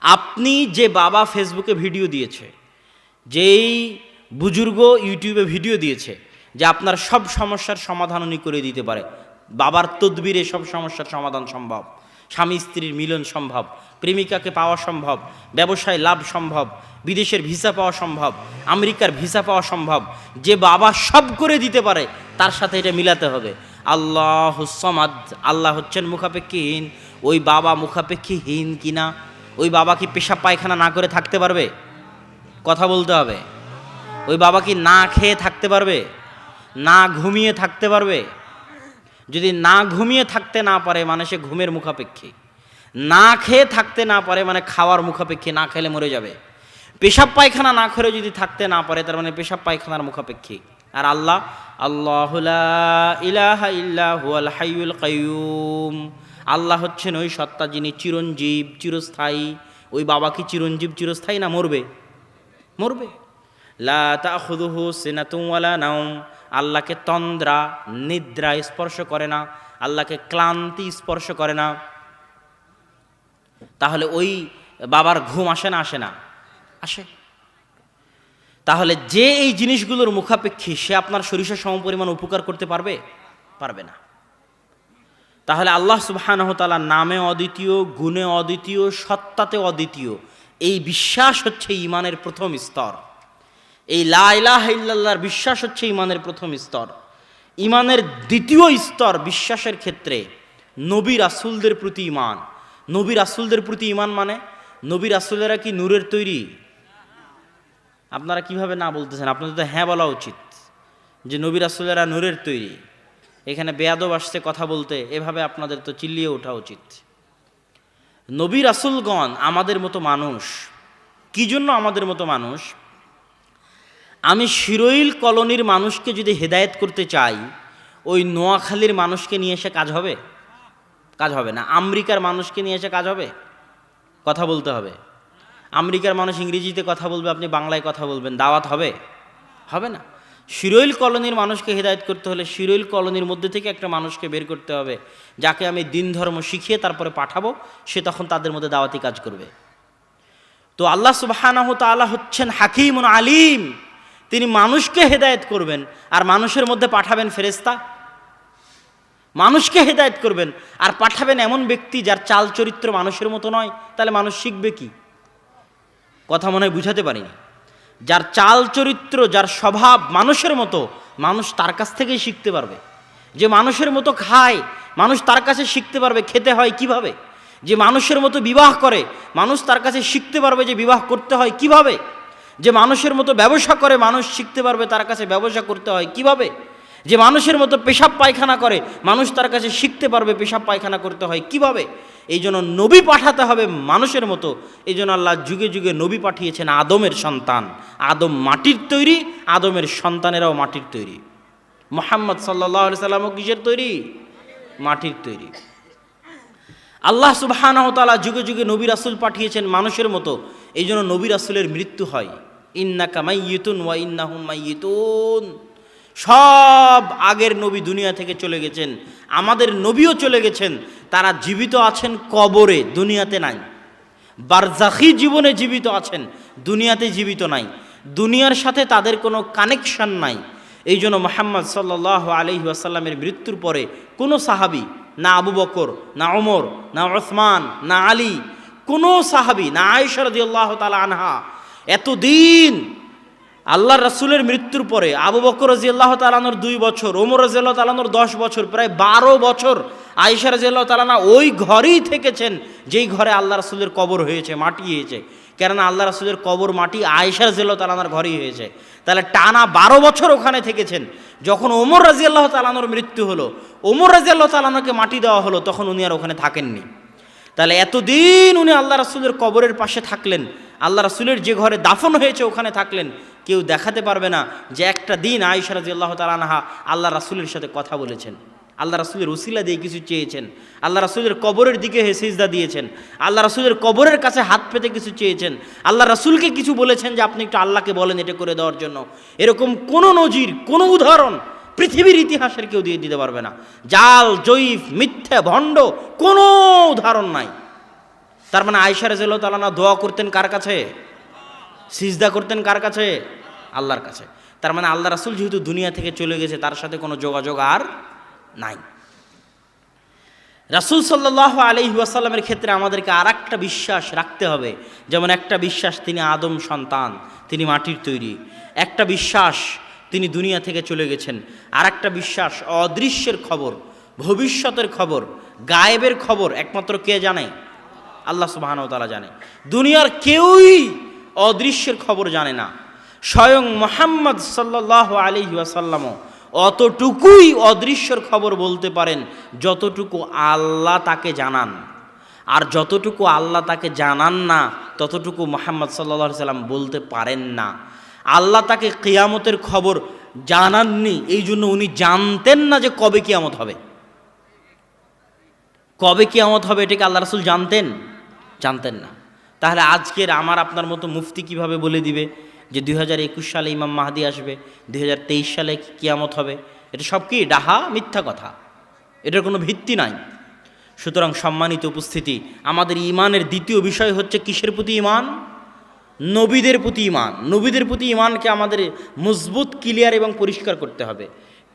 আপনি যে বাবা ফেসবুকে ভিডিও দিয়েছে, যেই বুজুর্গ ইউটিউবে ভিডিও দিয়েছে যে আপনার সব সমস্যার সমাধান উনি করে দিতে পারে। বাবার তদবিরে সব সমস্যার সমাধান সম্ভব। স্বামী স্ত্রীর মিলন সম্ভব। প্রেমিকাকে পাওয়া সম্ভব। ব্যবসায় লাভ সম্ভব। বিদেশের ভিসা পাওয়া সম্ভব। আমেরিকার ভিসা পাওয়া সম্ভব। যে বাবা সব করে দিতে পারে, তার সাথে এটা মিলাতে হবে। আল্লাহ সমাদ আল্লাহ হচ্ছেন মুখাপেক্ষীহীন। ওই বাবা মুখাপেক্ষীহীন কিনা? ওই বাবা কি পেশাব পায়খানা না করে থাকতে পারবে? কথা বলতে হবে। ওই বাবা কি না খেয়ে থাকতে পারবে? না ঘুমিয়ে থাকতে পারবে? যদি না ঘুমিয়ে থাকতে না পারে মানে সে ঘুমের মুখাপেক্ষী। না খেয়ে থাকতে না পারে মানে খাওয়ার মুখাপেক্ষী, না খেলে মরে যাবে। পেশাব পায়খানা না করে যদি থাকতে না পারে, তার মানে পেশাব পায়খানার মুখাপেক্ষী। আর আল্লাহ আল্লাহ ইলাহা ইল্লাহু আল হাইয়ুল কাইয়ুম। আল্লাহ হচ্ছেন ওই সত্তা যিনি চিরঞ্জীব, চিরস্থায়ী। ওই বাবা কি চিরঞ্জীব, চিরস্থায়ী না মরবে? মরবে। লা নাওম। আল্লাহকে তন্দ্রা, নিদ্রা স্পর্শ করে না। আল্লাহকে ক্লান্তি স্পর্শ করে না। তাহলে ওই বাবার ঘুম আসে না আসে না? আসে। তাহলে যে এই জিনিসগুলোর মুখাপেক্ষী সে আপনার সরিষা সমপরিমাণ উপকার করতে পারবে? পারবে না। তাহলে আল্লাহ সুবাহানহতালা নামে অদ্বিতীয়, গুণে অদ্বিতীয়, সত্তাতে অদ্বিতীয়, এই বিশ্বাস হচ্ছে ইমানের প্রথম স্তর। এই লাইলাহ ইল্লাল্লাহর বিশ্বাস হচ্ছে ইমানের প্রথম স্তর। ইমানের দ্বিতীয় স্তর বিশ্বাসের ক্ষেত্রে নবী রাসুলদের প্রতি ইমান নবী রাসুলদের প্রতি ইমান মানে? নবী রাসুলেরা কি নূরের তৈরি? আপনারা কীভাবে না বলতেছেন? আপনাদের তো হ্যাঁ বলা উচিত যে নবী রাসুলেরা নূরের তৈরি। এখানে বেয়াদব আসছে কথা বলতে, এভাবে আপনাদের তো চিল্লিয়ে ওঠা উচিত। নবী রাসুলগণ আমাদের মতো মানুষ। কি জন্য আমাদের মতো মানুষ? আমি শিরোইল কলোনির মানুষকে যদি হেদায়েত করতে চাই, ওই নোয়াখালীর মানুষকে নিয়ে এসে কাজ হবে? কাজ হবে না। আমেরিকার মানুষকে নিয়ে এসে কাজ হবে? কথা বলতে হবে। আমেরিকার মানুষ ইংরেজিতে কথা বলবে, আপনি বাংলায় কথা বলবেন। দাওয়াত হবে? হবে না। শিরোইল কলোনির মানুষকে হেদায়ত করতে হলে শিরোইল কলোনির মধ্যে থেকে একটা মানুষকে বের করতে হবে, যাকে আমি দিন ধর্ম শিখিয়ে তারপরে পাঠাবো, সে তখন তাদের মধ্যে দাওয়াতি কাজ করবে। তো আল্লাহ সুবাহানাহ তাআলা হচ্ছেন হাকিম আলিম। তিনি মানুষকে হেদায়েত করবেন আর মানুষের মধ্যে পাঠাবেন ফেরেস্তা মানুষকে হেদায়েত করবেন আর পাঠাবেন এমন ব্যক্তি যার চাল চরিত্র মানুষের মতো নয়, তাহলে মানুষ শিখবে কি? কথা মনে হয় বুঝাতে পারিনি। যার চাল চরিত্র, যার স্বভাব মানুষের মতো, মানুষ তার কাছ থেকেই শিখতে পারবে। যে মানুষের মতো খায়, মানুষ তার কাছে শিখতে পারবে খেতে হয় কীভাবে। যে মানুষের মতো বিবাহ করে, মানুষ তার কাছে শিখতে পারবে যে বিবাহ করতে হয় কীভাবে। যে মানুষের মতো ব্যবসা করে, মানুষ শিখতে পারবে তার কাছে ব্যবসা করতে হয় কীভাবে। যে মানুষের মতো পেশাব পায়খানা করে, মানুষ তার কাছে শিখতে পারবে পেশাব পায়খানা করতে হয় কীভাবে। এই জন্য নবী পাঠাতে হবে মানুষের মতো। এই জন্য আল্লাহ যুগে যুগে নবী পাঠিয়েছেন আদমের সন্তান। আদম মাটির তৈরি, আদমের সন্তানেরাও মাটির তৈরি। মোহাম্মদ সাল্লাহ সাল্লামও কিসের তৈরি? মাটির তৈরি। আল্লাহ সুবাহানহতালা যুগে যুগে নবী রাসুল পাঠিয়েছেন মানুষের মতো। এই জন্য নবী রাসুলের মৃত্যু হয়। ইন্না কামাইয়িতুন ওয়া ইন্নাহুম মাইয়িতুন। সব আগের নবী দুনিয়া থেকে চলে গেছেন। আমাদের নবীও চলে গেছেন। তারা জীবিত আছেন কবরে, দুনিয়াতে নাই। বারজাখি জীবনে জীবিত আছেন, দুনিয়াতে জীবিত নাই। দুনিয়ার সাথে তাদের কোনো কানেকশন নাই। এই জন্য মোহাম্মদ সাল্লাহ আলহি আসাল্লামের মৃত্যুর পরে কোনো সাহাবি, না আবু বকর, না ওমর না ওসমান না আলী, কোনো সাহাবি, না আয়সর দিয়াল্লাহ তালা আনহা এতদিন আল্লাহ রাসুলের মৃত্যুর পরে আবু বকর রাজি আল্লাহ তালানোর দুই বছর, ওমর রাজি আল্লাহ তালানোর দশ বছর, প্রায় বারো বছর আয়সা রাজি আল্লাহ তালানা ওই ঘরেই থেকেছেন যেই ঘরে আল্লাহ রাসুলের কবর হয়েছে, মাটি হয়েছে। কেননা আল্লাহ রাসুলের কবর, মাটি আয়সা রাজি আল্লাহ তালানার ঘরেই হয়েছে। তাহলে টানা বারো বছর ওখানে থেকেছেন। যখন ওমর রাজি আল্লাহ তালানোর মৃত্যু হলো, ওমর রাজি আল্লাহ তালানোকে মাটি দেওয়া হলো, তখন উনি আর ওখানে থাকেননি। তাহলে এতদিন উনি আল্লাহ রাসুলের কবরের পাশে থাকলেন আল্লাহ রাসুলের যে ঘরে দাফন হয়েছে, ওখানে থাকলেন। কেউ দেখাতে পারবে না যে একটা দিন আয়সা রাজি আল্লাহ তালানহা আল্লাহ রাসুলের সাথে কথা বলেছেন। আল্লাহ রাসুলের উসিলা দিয়ে কিছু চেয়েছেন। আল্লাহ রাসুলের কবরের দিকে হে সিজদা দিয়েছেন। আল্লাহ রাসুলের কবরের কাছে হাত পেতে কিছু চেয়েছেন। আল্লাহ রাসুলকে কিছু বলেছেন যে আপনি একটু আল্লাহকে বলেন এটা করে দেওয়ার জন্য। এরকম কোনো নজির, কোনো উদাহরণ পৃথিবীর ইতিহাসের কেউ দিয়ে দিতে পারবে না। জাল, জয়ীফ, মিথ্যা, ভণ্ড কোনো উদাহরণ নাই। তার মানে আয়সা রাজিয়াল্লাহ তালানা দোয়া করতেন কার কাছে? সিজদা করতেন কার কাছে? আল্লাহর কাছে। তার মানে আল্লাহ রাসুল যেহেতু দুনিয়া থেকে চলে গেছে, তার সাথে কোনো যোগাযোগ আর নাই। রাসুল সাল্লাহ আলি ওয়াসাল্লামের ক্ষেত্রে আমাদেরকে আর একটা বিশ্বাস রাখতে হবে। যেমন একটা বিশ্বাস, তিনি আদম সন্তান, তিনি মাটির তৈরি। একটা বিশ্বাস, তিনি দুনিয়া থেকে চলে গেছেন। আর একটা বিশ্বাস, অদৃশ্যের খবর, ভবিষ্যতের খবর, গায়েবের খবর, একমাত্র কে জানে? আল্লাহ সুবাহানও তালা জানে। দুনিয়ার কেউই অদৃশ্যের খবর জানে না। স্বয়ং মোহাম্মদ সাল্লাহ আলি ওয়াসাল্লামও অতটুকুই অদৃশ্যর খবর বলতে পারেন যতটুকু আল্লাহ তাকে জানান। আর যতটুকু আল্লাহ তাকে জানান না, ততটুকু মোহাম্মদ সাল্লা সাল্লাম বলতে পারেন না। আল্লাহ তাকে কেয়ামতের খবর জানাননি, এই জন্য উনি জানতেন না যে কবে কেয়ামত হবে। কবে কেয়ামত হবে এটাকে আল্লাহ রাসুল জানতেন? জানতেন না। তাহলে আজকের আমার আপনার মতো মুফতি কীভাবে বলে দিবে যে দুই হাজার একুশ সালে ইমাম মাহাদি আসবে, দুই হাজার তেইশ সালে কিয়ামত হবে? এটা সব কি ডাহা, মিথ্যা কথা? এটার কোনো ভিত্তি নাই। সুতরাং সম্মানিত উপস্থিতি, আমাদের ইমানের দ্বিতীয় বিষয় হচ্ছে কিসের প্রতি ইমান নবীদের প্রতি ইমান নবীদের প্রতি ইমানকে আমাদের মজবুত, ক্লিয়ার এবং পরিষ্কার করতে হবে।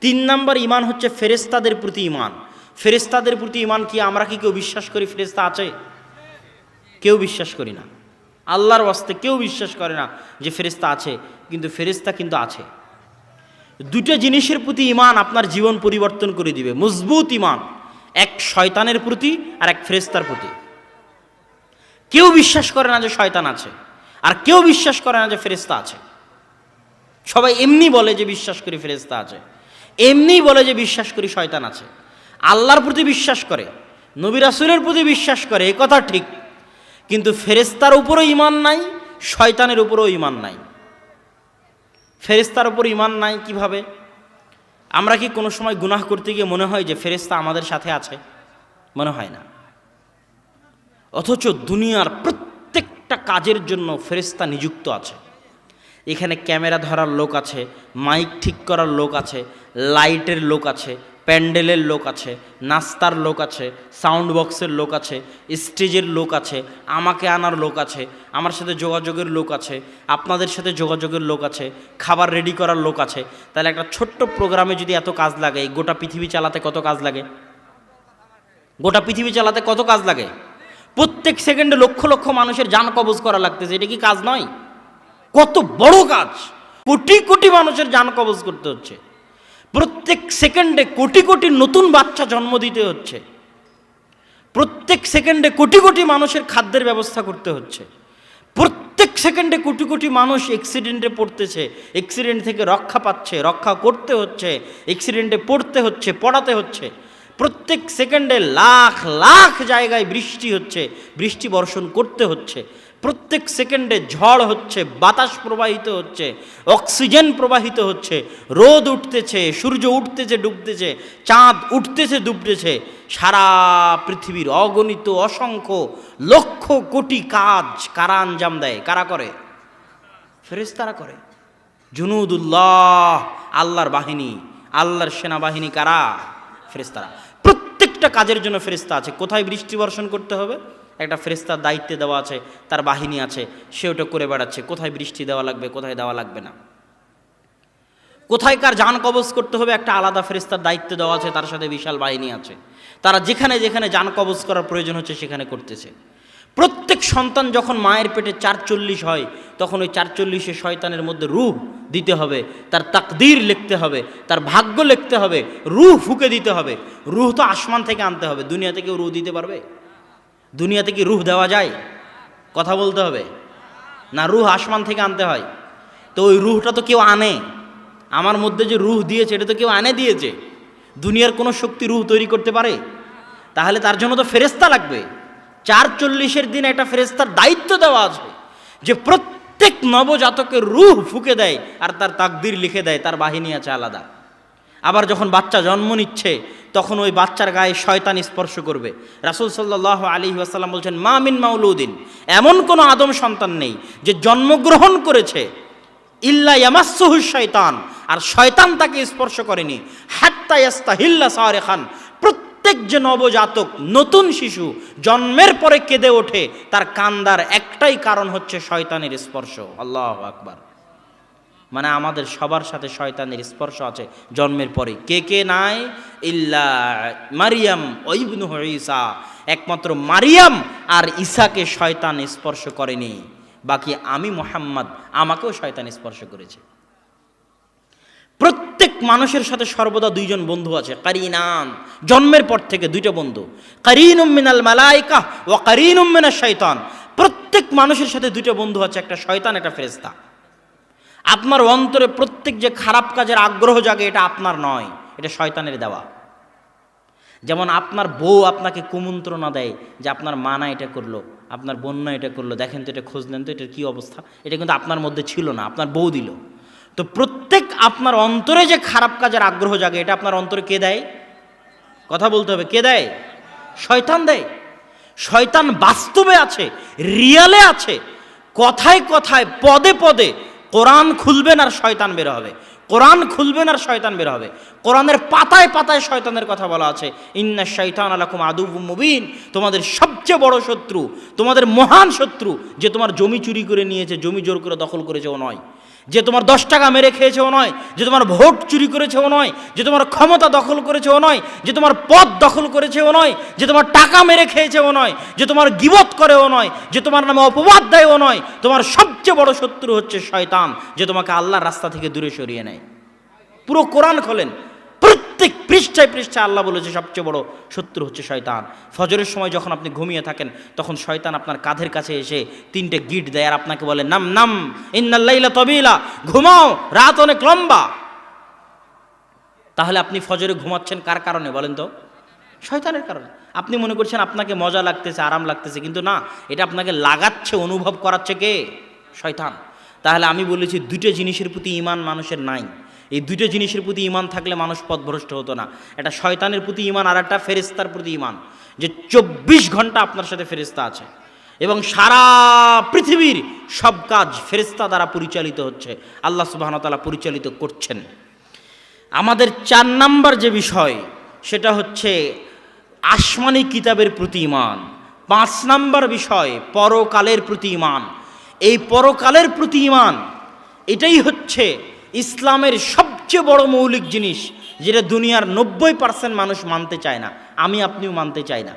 তিন নম্বর ইমান হচ্ছে ফেরেস্তাদের প্রতি ইমান ফেরেস্তাদের প্রতি ইমান কি আমরা কি কেউ বিশ্বাস করি ফেরেস্তা আছে? কেউ বিশ্বাস করি না। আল্লাহর ওয়াস্তে কেউ বিশ্বাস করে না যে ফেরিস্তা আছে, কিন্তু ফেরিস্তা কিন্তু আছে। দুটো জিনিসের প্রতি ইমান আপনার জীবন পরিবর্তন করে দিবে। মজবুত ইমান এক শয়তানের প্রতি আর এক ফেরেস্তার প্রতি। কেউ বিশ্বাস করে না যে শয়তান আছে, আর কেউ বিশ্বাস করে না যে ফেরিস্তা আছে। সবাই এমনি বলে যে বিশ্বাস করি ফেরিস্তা আছে, এমনি বলে যে বিশ্বাস করি শয়তান আছে। আল্লাহর প্রতি বিশ্বাস করে, নবী রাসুলের প্রতি বিশ্বাস করে, এ কথা ঠিক। কিন্তু ফেরেস্তার উপরও ইমান নাই, শয়তানের উপরও ইমান নাই। ফেরেস্তার উপর ইমান নাই কীভাবে? আমরা কি কোনো সময় গুনাহ করতে গিয়ে মনে হয় যে ফেরেস্তা আমাদের সাথে আছে? মনে হয় না। অথচ দুনিয়ার প্রত্যেকটা কাজের জন্য ফেরেস্তা নিযুক্ত আছে। এখানে ক্যামেরা ধরার লোক আছে, মাইক ঠিক করার লোক আছে, লাইটের লোক আছে প্যান্ডেলের লোক আছে, নাস্তার লোক আছে সাউন্ড বক্সের লোক আছে, স্টেজের লোক আছে, আমাকে আনার লোক আছে, আমার সাথে যোগাযোগের লোক আছে, আপনাদের সাথে যোগাযোগের লোক আছে, খাবার রেডি করার লোক আছে। তাহলে একটা ছোট্ট প্রোগ্রামে যদি এত কাজ লাগে গোটা পৃথিবী চালাতে কত কাজ লাগে? গোটা পৃথিবী চালাতে কত কাজ লাগে? প্রত্যেক সেকেন্ডে লক্ষ লক্ষ মানুষের যান কবজ করা লাগতেছে, এটা কি কাজ নয়? কত বড় কাজ! কোটি কোটি মানুষের যান কবজ করতে হচ্ছে। প্রত্যেক সেকেন্ডে কোটি কোটি নতুন বাচ্চা জন্ম দিতে হচ্ছে। প্রত্যেক সেকেন্ডে কোটি কোটি মানুষের খাদ্যের ব্যবস্থা করতে হচ্ছে। প্রত্যেক সেকেন্ডে কোটি কোটি মানুষ অ্যাক্সিডেন্টে পড়তেছে অ্যাক্সিডেন্ট থেকে রক্ষা পাচ্ছে, রক্ষা করতে হচ্ছে অ্যাক্সিডেন্টে পড়তে হচ্ছে, পড়াতে হচ্ছে। প্রত্যেক সেকেন্ডে লাখ লাখ জায়গায় বৃষ্টি হচ্ছে, বৃষ্টি বর্ষণ করতে হচ্ছে। প্রত্যেক সেকেন্ডে ঝড় হচ্ছে, বাতাস প্রবাহিত হচ্ছে, অক্সিজেন প্রবাহিত হচ্ছে, রোদ উঠতেছে, সূর্য উঠতেছে, ডুবতেছে, চাঁদ উঠতেছে, ডুবতেছে। সারা পৃথিবীর অগণিত, অসংখ্য, লক্ষ কোটি কাজ কারা আঞ্জাম দেয়? কারা করে? ফেরেস্তারা করে। জুনুদুল্লাহ, আল্লাহর বাহিনী, আল্লাহর সেনাবাহিনী কারা? ফেরেস্তারা প্রত্যেকটা কাজের জন্য ফেরিস্তা আছে। কোথায় বৃষ্টি বর্ষণ করতে হবে? একটা ফেরিস্তার দায়িত্বে দেওয়া আছে, তার বাহিনী আছে, সে ওটা করে বেড়াচ্ছে। কোথায় বৃষ্টি দেওয়া লাগবে, কোথায় দেওয়া লাগবে না। কোথায় কার যান কবজ করতে হবে, একটা আলাদা ফেরিস্তার দায়িত্ব দেওয়া আছে, তার সাথে বিশাল বাহিনী আছে। তারা যেখানে যেখানে যান কবজ করার প্রয়োজন হচ্ছে, সেখানে করতেছে। প্রত্যেক সন্তান যখন মায়ের পেটে চারচল্লিশ হয়, তখন ওই চারচল্লিশে শয়তানের মধ্যে রুহ দিতে হবে, তার তাকদির লিখতে হবে, তার ভাগ্য লিখতে হবে, রুহ ফুকে দিতে হবে। রুহ তো আসমান থেকে আনতে হবে দুনিয়া থেকে রুহ দিতে পারবে? দুনিয়াতে কি রুহ দেওয়া যায়? কথা বলতে হবে। না, রুহ আসমান থেকে আনতে হয়। তো ওই রুহটা তো কেউ আনে। আমার মধ্যে যে রুহ দিয়েছে, এটা তো কেউ আনে দিয়েছে। দুনিয়ার কোনো শক্তি রুহ তৈরি করতে পারে? তাহলে তার জন্য তো ফেরেস্তা লাগবে। চার চল্লিশের দিন একটা ফেরেস্তার দায়িত্ব দেওয়া আছে যে প্রত্যেক নবজাতকের রুহ ফুকে দেয় আর তার তাকদির লিখে দেয়, তার বাহিনী আছে আলাদা। আবার যখন বাচ্চা জন্ম নিচ্ছে তখন ওই বাচ্চার গায়ে শয়তান স্পর্শ করবে। রাসুল সাল্লাহ আলী আসাল্লাম বলছেন, মা মিন মাউলুদ্দিন এমন কোনো আদম সন্তান নেই যে জন্মগ্রহণ করেছে। ইল্লা ইয়ামাসুহু শয়তান। আর শয়তান তাকে স্পর্শ করেনি। হাত্তা ইয়াস্তা হিল্লা সারে খান প্রত্যেক যে নবজাতক নতুন শিশু জন্মের পরে কেঁদে ওঠে, তার কান্দার একটাই কারণ হচ্ছে শয়তানের স্পর্শ। আল্লাহ আকবার। মানে আমাদের সবার সাথে শয়তানের স্পর্শ আছে জন্মের পরে। কে কে নাই? ইল্লা মারিয়াম ওইবনু ঈসা। একমাত্র মারিয়াম আর ঈসাকে শয়তান স্পর্শ করেনি। বাকি আমি মোহাম্মদ, আমাকেও শয়তান স্পর্শ করেছে। প্রত্যেক মানুষের সাথে সর্বদা দুইজন বন্ধু আছে, কারিনান। জন্মের পর থেকে দুইটা বন্ধু। কারিন মিনাল মালাইকা ও কারিন মিনাল শয়তান। প্রত্যেক মানুষের সাথে দুইটা বন্ধু আছে, একটা শয়তান, একটা ফেরেস্তা আপনার অন্তরে প্রত্যেক যে খারাপ কাজের আগ্রহ জাগে, এটা আপনার নয়, এটা শয়তানের দেওয়া। যেমন আপনার বউ আপনাকে কুমন্ত্রণা দেয় যে আপনার মা না এটা করল, আপনার বন্যা এটা করল, দেখেন তো এটা খোঁজ নেন তো, এটার কী অবস্থা? এটা কিন্তু আপনার মধ্যে ছিল না, আপনার বউ দিল। তো প্রত্যেক আপনার অন্তরে যে খারাপ কাজের আগ্রহ জাগে, এটা আপনার অন্তরে কে দেয়? কথা বলতে হবে, কে দেয়? শয়তান দেয়। শয়তান বাস্তবে আছে, রিয়ালে আছে, কথায় কথায়, পদে পদে কোরআন খুলবেন আর শয়তান বের হবে। কোরআন খুলবেন আর শয়তান বের হবে। কোরআনের পাতায় পাতায় শয়তানের কথা বলা আছে। ইন্না শৈতান আলাকুম আদুব মুবিন। তোমাদের সবচেয়ে বড় শত্রু, তোমাদের মহান শত্রু, যে তোমার জমি চুরি করে নিয়েছে, জমি জোর করে দখল করেছে, ও নয়। যে তোমার দশ টাকা মেরে খেয়েছেও নয়, যে তোমার ভোট চুরি করেছেও নয়, যে তোমার ক্ষমতা দখল করেছেও নয়, যে তোমার পদ দখল করেছেও নয়, যে তোমার টাকা মেরে খেয়েছেও নয়, যে তোমার গিবত করেও নয়, যে তোমার নামে অপবাদ দেয়ও নয়, তোমার সবচেয়ে বড় শত্রু হচ্ছে শয়তান, যে তোমাকে আল্লাহর রাস্তা থেকে দূরে সরিয়ে নেয়। পুরো কোরআন খোলেন। প্রত্যেক পৃষ্ঠায় পৃষ্ঠায় আল্লাহ বলেছে, সবচেয়ে বড় শত্রু হচ্ছে শয়তান। ফজরের সময় যখন আপনি ঘুমিয়ে থাকেন, তখন শয়তান আপনার কাঁধের কাছে এসে তিনটে গিট দেয় আর আপনাকে বলে, নাম নাম ইন্নাল্লাইলা তবিলা, ঘুমাও, রাত অনেক লম্বা। তাহলে আপনি ফজরে ঘুমাচ্ছেন কার কারণে বলেন তো? শয়তানের কারণে। আপনি মনে করছেন আপনাকে মজা লাগতেছে, আরাম লাগতেছে, কিন্তু না, এটা আপনাকে লাগাচ্ছে, অনুভব করাচ্ছে কে? শয়তান। তাহলে আমি বলেছি দুটো জিনিসের প্রতি ইমান মানুষের নাই। এই দুটো জিনিসের প্রতি ইমান থাকলে মানুষ পথভ্রষ্ট হতো না। একটা শয়তানের প্রতি ইমান আর একটা ফেরিস্তার প্রতি ইমান যে চব্বিশ ঘণ্টা আপনার সাথে ফেরিস্তা আছে এবং সারা পৃথিবীর সব কাজ ফেরিস্তা দ্বারা পরিচালিত হচ্ছে। আল্লাহ সুবাহতালা পরিচালিত করছেন। আমাদের চার নাম্বার যে বিষয়, সেটা হচ্ছে আসমানি কিতাবের প্রতি ইমান পাঁচ নাম্বার বিষয়, পরকালের প্রতি ইমান এই পরকালের প্রতি ইমান এটাই হচ্ছে ইসলামের সবচেয়ে বড় মৌলিক জিনিস যেটা দুনিয়ার নব্বই পার্সেন্ট মানুষ মানতে চায় না, আমি আপনিও মানতে চাই না।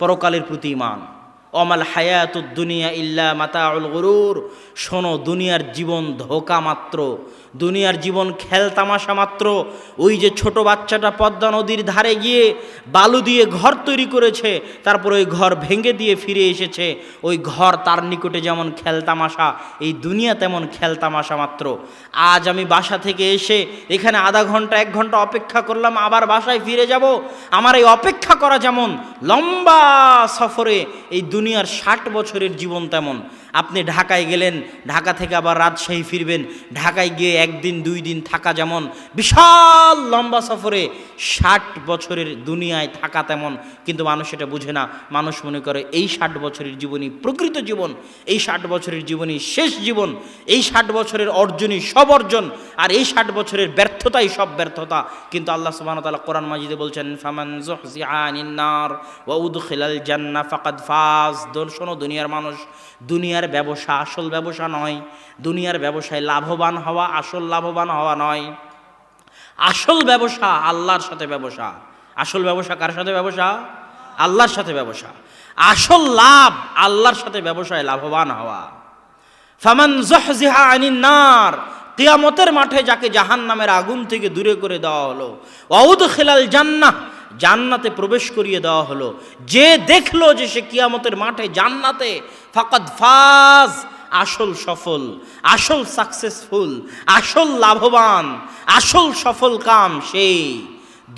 পরকালের প্রতি ইমান অমাল হায়াত দুনিয়া ইল্লা মাতাউল গরুর। শোনো, দুনিয়ার জীবন ধোকা মাত্র। দুনিয়ার জীবন খেল তামাশা মাত্র। ওই যে ছোট বাচ্চাটা পদ্মা নদীর ধারে গিয়ে বালু দিয়ে ঘর তৈরি করেছে, তারপর ওই ঘর ভেঙে দিয়ে ফিরে এসেছে। ওই ঘর তার নিকটে যেমন খেল তামাশা, এই দুনিয়া তেমন খেল তামাশা মাত্র। আজ আমি বাসা থেকে এসে এখানে আধা ঘণ্টা, এক ঘণ্টা অপেক্ষা করলাম, আবার বাসায় ফিরে যাব। আমার এই অপেক্ষা করা যেমন লম্বা সফরে, এই দুনিয়ার ষাট বছরের জীবন তেমন। আপনি ঢাকায় গেলেন, ঢাকা থেকে আবার রাজশাহী ফিরবেন, ঢাকায় গিয়ে একদিন, দুই দিন থাকা যেমন বিশাল লম্বা সফরে, ষাট বছরের দুনিয়ায় থাকা তেমন, কিন্তু মানুষ এটা বুঝে না। মানুষ মনে করে, এই ষাট বছরের জীবনী প্রকৃত জীবন, এই ষাট বছরের জীবনী শেষ জীবন, এই ষাট বছরের অর্জনই সব অর্জন, আর এই ষাট বছরের ব্যর্থতাই সব ব্যর্থতা। কিন্তু আল্লাহ সুবাহতাল্লাহ কোরআন মাজিদে বলছেন, ফামান জান্নাহ ফাকাদ ফাজ। দোল শোনো দুনিয়ার মানুষ, দুনিয়ার ব্যবসা আসল ব্যবসা নয়। দুনিয়ার ব্যবসায় লাভবান হওয়া আসল লাভবান হওয়া নয়। আসল ব্যবসা আল্লাহর সাথে ব্যবসা। আসল ব্যবসা কার সাথে ব্যবসা? আল্লাহর সাথে ব্যবসা। আসল লাভ আল্লাহর সাথে ব্যবসায় লাভবান হওয়া। ফামান জহজিহা আনিন নার, কিয়ামতের মাঠে যাকে জাহান নামের আগুন থেকে দূরে করে দেওয়া হলো অউদ খেলাল জান্নাহ জান্নাতে প্রবেশ করিয়ে দেওয়া হলো। যে দেখল যে সে কিয়ামতের মাঠে জান্নাতে, ফাকাদ ফাজ, আসল সফল, আসল সাকসেসফুল আসল লাভবান, আসল সফল কাম সেই।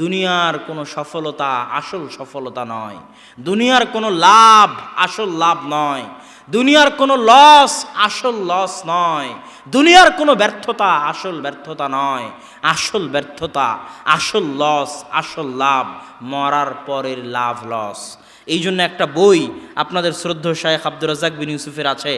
দুনিয়ার কোনো সফলতা আসল সফলতা নয়। দুনিয়ার কোনো লাভ আসল লাভ নয়। দুনিয়ার কোনো লস আসল লস নয়। দুনিয়ার কোনো ব্যর্থতা আসল ব্যর্থতা নয়। আসল ব্যর্থতা, আসল লস আসল লাভ, মরার পরের লাভ লস এই জন্য একটা বই আপনাদের শ্রদ্ধ শায়েখ আব্দুর রাজাক বিন ইউসুফের আছে,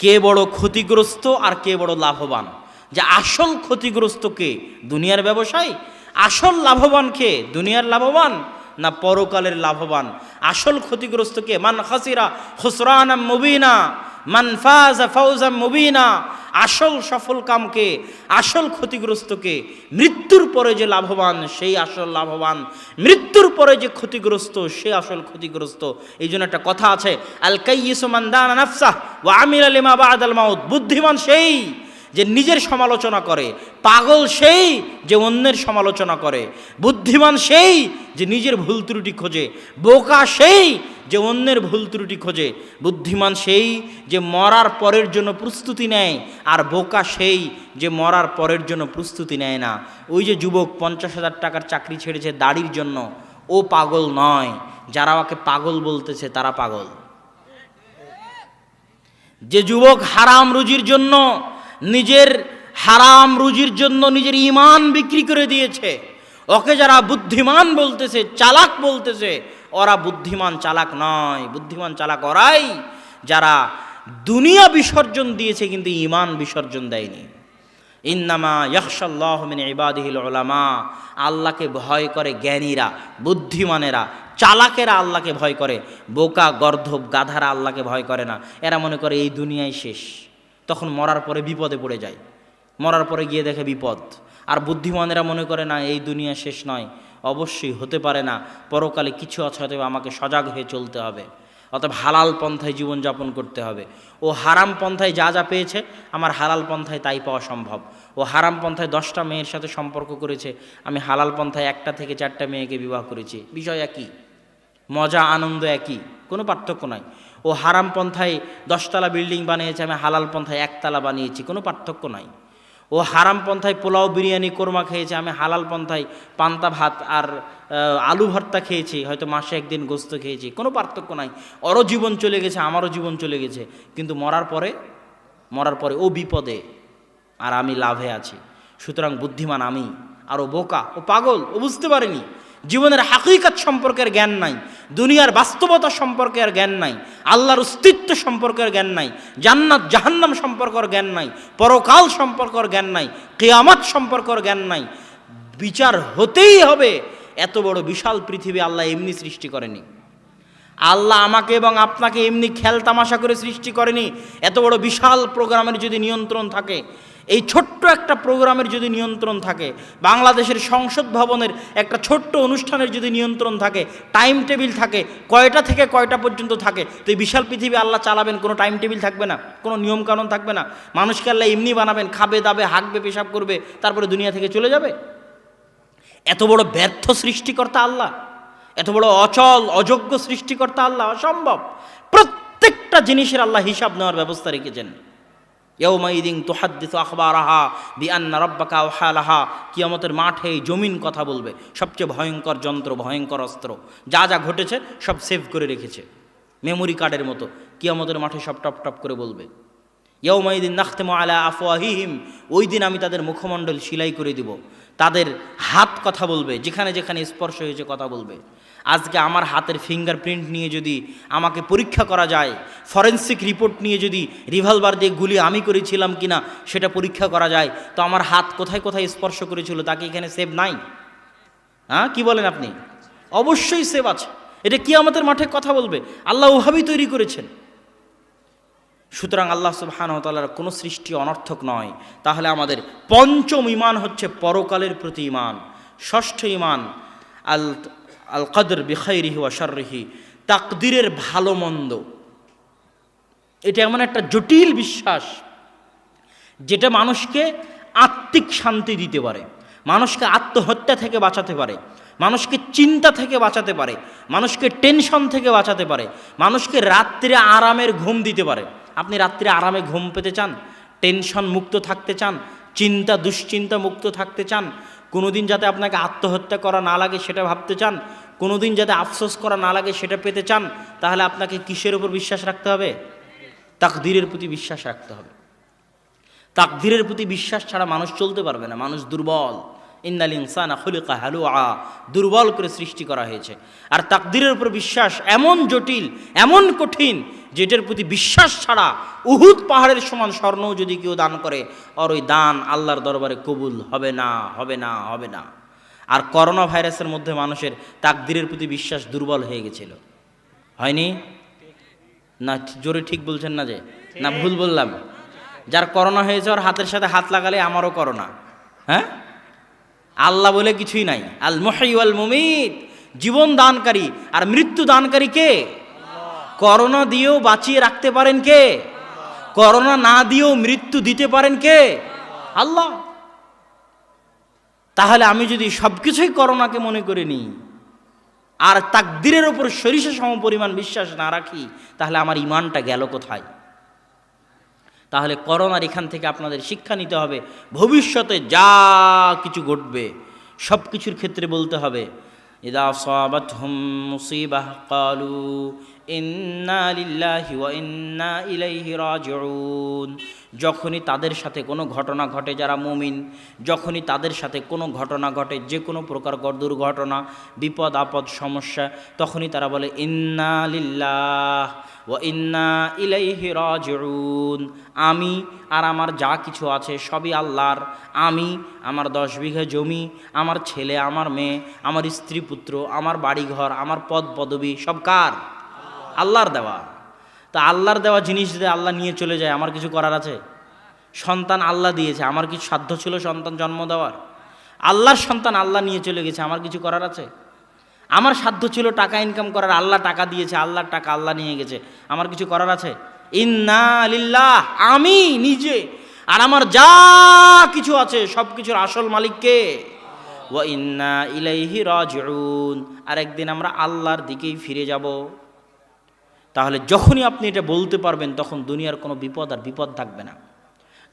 কে বড় ক্ষতিগ্রস্ত আর কে বড় লাভবান? যে আসল ক্ষতিগ্রস্ত কে দুনিয়ার ব্যবসায় আসল লাভবান কে? দুনিয়ার লাভবান না পরকালের লাভবান? আসল ক্ষতিগ্রস্ত কে? মান খাসিরা খুসরানা মুবিনা, মান ফাজা ফাউজা মুবিনা। আসল সফল কামকে আসল ক্ষতিগ্রস্তকে মৃত্যুর পরে যে লাভবান, সেই আসল লাভবান। মৃত্যুর পরে যে ক্ষতিগ্রস্ত, সে আসল ক্ষতিগ্রস্ত। এই জন্য একটা কথা আছে, আল কাইয়িসুমান দানা নাফসাহ ওয়া আলিমা বা আদাল মাউত। বুদ্ধিমান সেই যে নিজের সমালোচনা করে, পাগল সেই যে অন্যের সমালোচনা করে, বুদ্ধিমান সেই যে নিজের ভুল ত্রুটি খোঁজে, বোকা সেই যে অন্যের ভুল ত্রুটি খোঁজে, বুদ্ধিমান সেই যে মরার পরের জন্য প্রস্তুতি নেয়, আর বোকা সেই যে মরার পরের জন্য প্রস্তুতি নেয় না। ওই যে যুবক পঞ্চাশ হাজার টাকার চাকরি ছেড়েছে দাড়ির জন্য, ও পাগল নয়। যারা ওকে পাগল বলতেছে, তারা পাগল। যে যুবক হারাম রুজির জন্য নিজের হারাম রুজির জন্য নিজের ইমান বিক্রি করে দিয়েছে। ওকে যারা বুদ্ধিমান বলতেছে, চালাক বলতেছে, ওরা বুদ্ধিমান চালাক নয়। বুদ্ধিমান চালাক ওরাই যারা দুনিয়া বিসর্জন দিয়েছে কিন্তু ইমান বিসর্জন দেয়নি। ইন্নামা ইয়াকশাল্লাহ মিন ইবাদিহিল উলামা। আল্লাহকে ভয় করে জ্ঞানীরা, বুদ্ধিমানেরা, চালাকেরা আল্লাহকে ভয় করে, বোকা, গর্ধব, গাধারা আল্লাহকে ভয় করে না। এরা মনে করে এই দুনিয়াই শেষ। তখন মরার পরে বিপদে পড়ে যায়। মরার পরে গিয়ে দেখে বিপদ। আর বুদ্ধিমানেরা মনে করে, না, এই দুনিয়া শেষ নয়। অবশ্যই হতে পারে না। পরকালে কিছু আছে হয়তো আমাকে সজাগ হয়ে চলতে হবে। অতএব হালাল পন্থায় জীবনযাপন করতে হবে। ও হারাম পন্থায় যা যা পেয়েছে, আমার হালাল পন্থায় তাই পাওয়া সম্ভব। ও হারাম পন্থায় দশটা মেয়ের সাথে সম্পর্ক করেছে, আমি হালাল পন্থায় একটা থেকে চারটা মেয়েকে বিবাহ করেছি। বিষয় একই। মজা, আনন্দ একই। কোনো পার্থক্য নাই। ও হারাম পন্থায় দশতলা বিল্ডিং বানিয়েছে, আমি হালাল পন্থায় একতলা বানিয়েছি, কোনো পার্থক্য নাই। ও হারাম পন্থায় পোলাও বিরিয়ানি কোরমা খেয়েছে, আমি হালাল পন্থায় পান্তা ভাত আর আলু ভর্তা খেয়েছি, হয়তো মাসে একদিন গোস্ত খেয়েছি, কোনো পার্থক্য নাই। ওরও জীবন চলে গেছে, আমারও জীবন চলে গেছে, কিন্তু মরার পরে মরার পরে ও বিপদে আর আমি লাভে আছি। সুতরাং বুদ্ধিমান আমি, আর ও বোকা, ও পাগল, ও বুঝতে পারেনি। জীবনের হাকিকাত সম্পর্কের জ্ঞান নাই, দুনিয়ার বাস্তবতা সম্পর্কের জ্ঞান নাই, আল্লাহর অস্তিত্ব সম্পর্কের জ্ঞান নাই, জান্নাত, জাহান্নাম সম্পর্কের জ্ঞান নাই, পরকাল সম্পর্কের জ্ঞান নাই, কেয়ামত সম্পর্কের জ্ঞান নাই। বিচার হতেই হবে, এত বড় বিশাল পৃথিবী আল্লাহ এমনি সৃষ্টি করেনি। আল্লাহ আমাকে এবং আপনাকে এমনি খেল তামাশা করে সৃষ্টি করেনি, এত বড় বিশাল প্রোগ্রামের যদি নিয়ন্ত্রণ থাকে এই ছোট্ট একটা প্রোগ্রামের যদি নিয়ন্ত্রণ থাকে, বাংলাদেশের সংসদ ভবনের একটা ছোট্ট অনুষ্ঠানের যদি নিয়ন্ত্রণ থাকে, টাইম টেবিল থাকে, কয়টা থেকে কয়টা পর্যন্ত থাকে, তো এই বিশাল পৃথিবী আল্লাহ চালাবেন, কোনো টাইম টেবিল থাকবে না, কোনো নিয়মকানুন থাকবে না। মানুষকে আল্লাহ এমনি বানাবেন, খাবে, দাবে, হাঁকবে, পেশাব করবে, তারপরে দুনিয়া থেকে চলে যাবে। এত বড় ব্যর্থ সৃষ্টিকর্তা আল্লাহ, এত বড় অচল, অযোগ্য সৃষ্টিকর্তা আল্লাহ, অসম্ভব। প্রত্যেকটা জিনিসের আল্লাহ হিসাব নেওয়ার ব্যবস্থা রেখেছেন। ইয়ৌমাইদিন তোহাদ্দিস আখবরাহা বিআন্না রব্বাকা ওহালাহা। কিয়ামতের মাঠে জমিন কথা বলবে। সবচেয়ে ভয়ঙ্কর যন্ত্র, ভয়ঙ্কর অস্ত্র। যা যা ঘটেছে, সব সেভ করে রেখেছে। মেমোরি কার্ডের মতো। কিয়ামতের মাঠে সব টপ টপ করে বলবে। ইয়ৌমাইদিন নাখতেম আলা আফওয়াহিহিম। ওই দিন আমি তাদের মুখমণ্ডল সিলাই করে দিব। তাদের হাত কথা বলবে। যেখানে যেখানে স্পর্শ হয়েছে কথা বলবে। আজকে আমার হাতের ফিঙ্গারপ্রিন্ট নিয়ে যদি আমাকে পরীক্ষা করা যায় ফরেন্সিক রিপোর্ট নিয়ে যদি রিভলভার দিয়ে গুলি আমি করেছিলাম কিনা সেটা পরীক্ষা করা যায়, তো আমার হাত কোথায় কোথায় স্পর্শ করেছিল তাকে এখানে সেভ নাই? হ্যাঁ কি বলেন আপনি? অবশ্যই সেভ আছে। এটা কি আমাদের মাঠে কথা বলবে। আল্লাহ ওভাবেই তৈরি করেছেন। সুতরাং আল্লাহ সুবাহানতালার কোনো সৃষ্টি অনর্থক নয়। তাহলে আমাদের পঞ্চম ইমান হচ্ছে পরকালের প্রতি ইমান ষষ্ঠ ইমান আল আল কদর বিখাইরিহি ওয়াশারিহি তাকদিরের ভালো মন্দ। এটা এমন একটা জটিল বিশ্বাস যেটা মানুষকে আত্মিক শান্তি দিতে পারে। মানুষকে আত্মহত্যা থেকে বাঁচাতে পারে। মানুষকে চিন্তা থেকে বাঁচাতে পারে। মানুষকে টেনশন থেকে বাঁচাতে পারে। মানুষকে রাত্রে আরামের ঘুম দিতে পারে। আপনি রাত্রে আরামে ঘুম পেতে চান? টেনশন মুক্ত থাকতে চান? চিন্তা দুশ্চিন্তা মুক্ত থাকতে চান? কোনোদিন যাতে আপনাকে আত্মহত্যা করা না লাগে সেটা ভাবতে চান? কোনোদিন যাতে আফসোস করা না লাগে সেটা পেতে চান, তাহলে আপনাকে কিসের উপর বিশ্বাস রাখতে হবে? তাকদিরের প্রতি বিশ্বাস রাখতে হবে। তাকদিরের প্রতি বিশ্বাস ছাড়া মানুষ চলতে পারবে না, মানুষ দুর্বল। ইন্নাল ইনসানা খুলিকা হালুআ দুর্বল করে সৃষ্টি করা হয়েছে। আর তাকদিরের উপর বিশ্বাস এমন জটিল, এমন কঠিন, যেটার প্রতি বিশ্বাস ছাড়া উহুদ পাহাড়ের সমান স্বর্ণও যদি কেউ দান করে, আর ওই দান আল্লাহর দরবারে কবুল হবে না হবে না হবে না। আর করোনা ভাইরাসের মধ্যে মানুষের তাকদিরের প্রতি বিশ্বাস দুর্বল হয়ে গেছিল। হয়নি? না, জোরে ঠিক বলছেন না যে? না, ভুল বললাম। যার করোনা হয়েছে, ওর হাতের সাথে হাত লাগালে আমারও করোনা। হ্যাঁ? আল্লাহ বলে কিছুই নাই। আল মহাইওয়াল মুমিত। জীবন দানকারী। আর মৃত্যু দানকারী কে? করোনা দিয়েও বাঁচিয়ে রাখতে পারেন কে? করোনা না দিয়েও মৃত্যু দিতে পারেন কে? আল্লাহ। তাহলে আমি যদি সব কিছুই করোনাকে মনে করে নিই, আর তাকদিরের ওপর সরিষা সম পরিমাণ বিশ্বাস না রাখি, তাহলে আমার ইমানটা গেল কোথায়? তাহলে করোনার এখান থেকে আপনাদের শিক্ষা নিতে হবে, ভবিষ্যতে যা কিছু ঘটবে সব কিছুর ক্ষেত্রে বলতে হবে, ইদা সাবাত হুম মুসিবাহ, কালু ইন্না লিল্লাহি ওয়া ইন্না ইলাইহি রাজিউন। যখনই তাদের সাথে কোনো ঘটনা ঘটে যারা মুমিন, যখনই তাদের সাথে কোনো ঘটনা ঘটে যে কোনো প্রকার দুর্ঘটনা, বিপদ, আপদ, সমস্যা, তখনই তারা বলে, ইন্না লিল্লাহ ও ইন্না ইলাইহি রাজিউন। আমি আর আমার যা কিছু আছে সবই আল্লাহর। আমি আমার দশ বিঘা জমি, আমার ছেলে, আমার মেয়ে, আমার স্ত্রী পুত্র, আমার বাড়িঘর, আমার পদ পদবি সব কার? আল্লাহর দেওয়া। তা আল্লাহর দেওয়া জিনিস যদি আল্লাহ নিয়ে চলে যায়, আমার কিছু করার আছে? সন্তান আল্লাহ দিয়েছে, আমার কিছু সাধ্য ছিল সন্তান জন্ম দেওয়ার? আল্লাহর সন্তান আল্লাহ নিয়ে চলে গেছে, আমার কিছু করার আছে? আমার সাধ্য ছিল টাকা ইনকাম করার, আল্লাহ টাকা দিয়েছে, আল্লাহর টাকা আল্লাহ নিয়ে গেছে, আমার কিছু করার আছে? ইন্না লিল্লাহ, আমি নিজে। আর আমার যা কিছু আছে সব কিছুর আসল মালিককে ও ইন্না ইলাইহি রাজিউন। আর একদিন আমরা আল্লাহর দিকেই ফিরে যাব। তাহলে যখনই আপনি এটা বলতে পারবেন, তখন দুনিয়ার কোনো বিপদ আর বিপদ থাকবে না।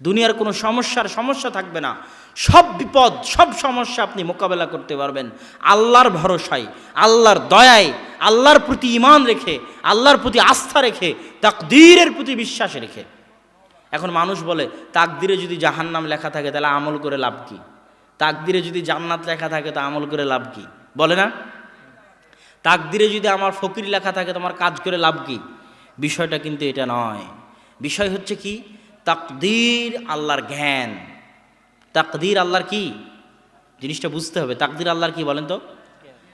দুনিয়ার কোনো সমস্যার সমস্যা থাকবে না। সব বিপদ, সব সমস্যা আপনি মোকাবেলা করতে পারবেন। আল্লাহর ভরসায়, আল্লাহর দয়ায়, আল্লাহর প্রতি ইমান রেখে, আল্লাহর প্রতি আস্থা রেখে, তাকদীরের প্রতি বিশ্বাস রেখে। এখন মানুষ বলে, তাকদিরে যদি জাহান্নাম লেখা থাকে, তাহলে আমল করে লাভ কি? তাকদিরে যদি জান্নাত লেখা থাকে, তা আমল করে লাভ কি? বলে না? তাকদিরে যদি আমার ফকির লেখা থাকে, তোমার কাজ করে লাভ কি? বিষয়টা কিন্তু এটা নয়। বিষয় হচ্ছে কি? তাকদির আল্লাহর জ্ঞান। তাকদির আল্লাহর কি? জিনিসটা বুঝতে হবে। তাকদির আল্লাহর কি বলেন তো?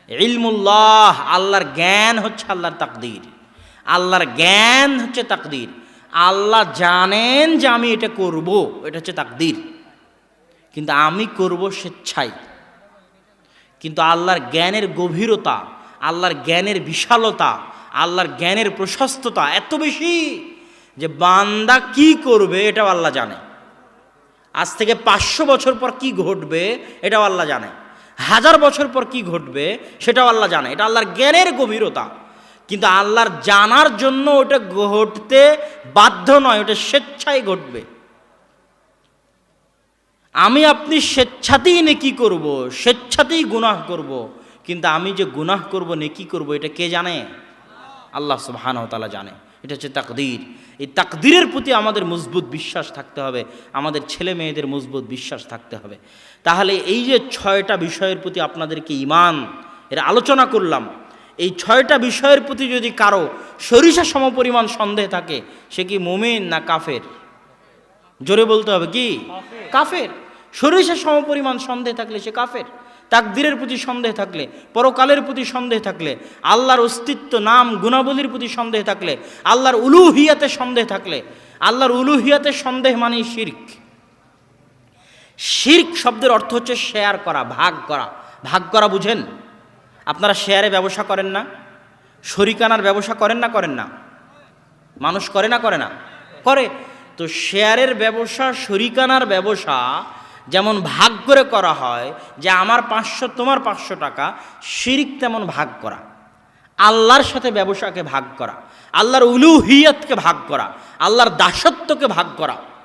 ইলমুল্লাহ, আল্লাহর জ্ঞান হচ্ছে আল্লাহর তাকদির। আল্লাহর জ্ঞান হচ্ছে তাকদির। আল্লাহ জানেন যে আমি এটা করব, এটা হচ্ছে তাকদির। কিন্তু আমি করব স্বেচ্ছায়। কিন্তু আল্লাহর জ্ঞানের গভীরতা আল্লাহর জ্ঞানের বিশালতা, আল্লাহর জ্ঞানের প্রশস্ততা এত বেশি যে বান্দা কি করবে এটাও আল্লাহ জানে। আজ থেকে পাঁচশো বছর পর কি ঘটবে এটাও আল্লাহ জানে। হাজার বছর পর কি ঘটবে সেটাও আল্লাহ জানে। এটা আল্লাহর জ্ঞানের গভীরতা। কিন্তু আল্লাহর জানার জন্য ওটা ঘটতে বাধ্য নয়, ওটা স্বেচ্ছায় ঘটবে। আমি আপনি স্বেচ্ছাতেই নেকি করব, স্বেচ্ছাতেই গুনাহ করব। কিন্তু আমি যে গুনাহ করব নেকি করব এটা কে জানে? আল্লাহ সুবহানাহু তাআলা জানে। এটা হচ্ছে তাকদির। এই তাকদিরের প্রতি আমাদের মজবুত বিশ্বাস থাকতে হবে। আমাদের ছেলে মেয়েদের মজবুত বিশ্বাস থাকতে হবে। তাহলে এই যে ছয়টা বিষয়ের প্রতি আপনাদেরকে ইমান এর আলোচনা করলাম। এই ছয়টা বিষয়ের প্রতি যদি কারও সরিষা সমপরিমাণ সন্দেহ থাকে সে কি মুমিন না কাফের? জোরে বলতে হবে কি? কাফের। সরিষা সমপরিমাণ সন্দেহ থাকলে সে কাফের। তাকদিরের প্রতি সন্দেহ থাকলে, পরকালের প্রতি সন্দেহ থাকলে, আল্লাহর অস্তিত্ব, নাম, গুণাবলীর প্রতি সন্দেহ থাকলে, আল্লাহর উলুহিয়াতে সন্দেহ থাকলে, আল্লাহর উলুহিয়াতে সন্দেহ মানেই শির্ক। শির্ক শব্দের অর্থ হচ্ছে শেয়ার করা, ভাগ করা। ভাগ করা বুঝেন? আপনারা শেয়ারে ব্যবসা করেন না? শরিকানার ব্যবসা করেন না করেন না? মানুষ করে না করে না? করে। তো শেয়ারের ব্যবসা, শরিকানার ব্যবসা যেমন ভাগ করে করা হয় যে আমার পাঁচশো, তোমার পাঁচশো টাকা, শিরিক তেমন ভাগ করা। আল্লাহর সাথে ব্যবসাকে ভাগ করা। আল্লাহর উলুহিয়াতকে ভাগ করা। আল্লাহর দাসত্বকে ভাগ করা।